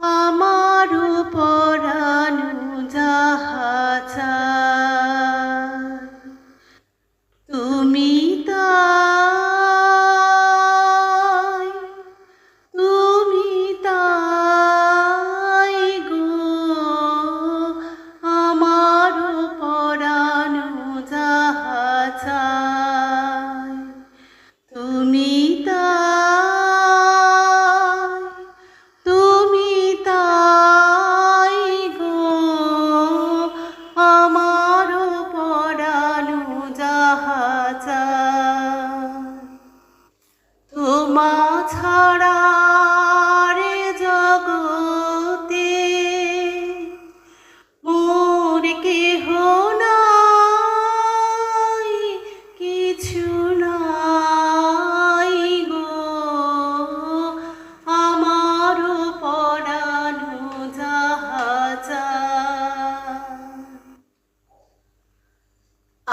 আমার পরানু যাহা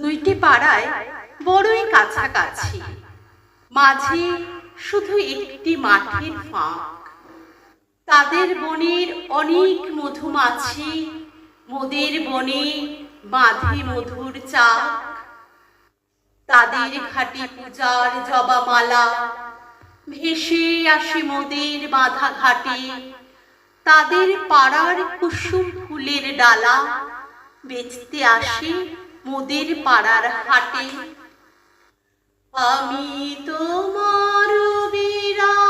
দুইটি পাড়ায় বড়ই কাছাকাছি। মাঝে শুধু একটি মাঠের ফাঁক। তাদের বনের অনেক মধুমাছি মোদের বনে বাঁধে মধুর চাক। তাদের ঘাটে পূজার জবামালা ভেসে আসে মোদের বাঁধা ঘাটে। তাদের পাড়ার কুসুম ফুলের ডালা, বেচতে আসে মোদের পাড়ার হাটে। আমি তোমার বিরাহে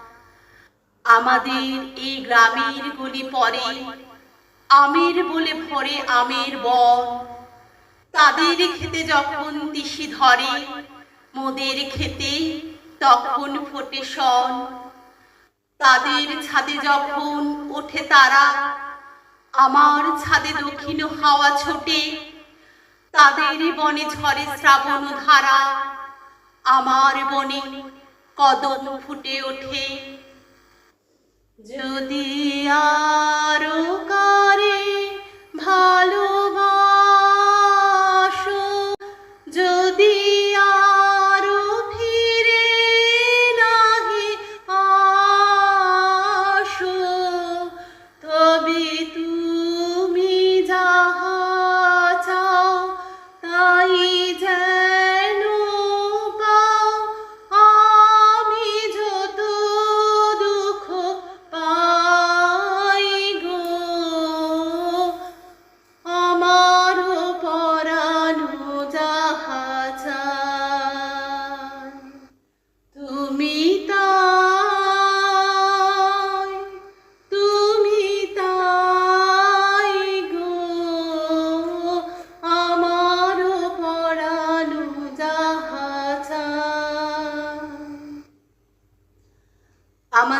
আমাদের এই গ্রামের গলি পরে আমের বলে ভরে আমের বন। তাদের খেতে যখন তিসি ধরে, মোদের খেতে তখন ফোটে শন। তাদের ছাদে যখন ওঠে তারা, আমার ছাদে দক্ষিণ হাওয়া ছোটে। তাদের বনে ঝরে শ্রাবণ ধারা। আমার বনে কদম ফুটে ওঠে। যদি আরও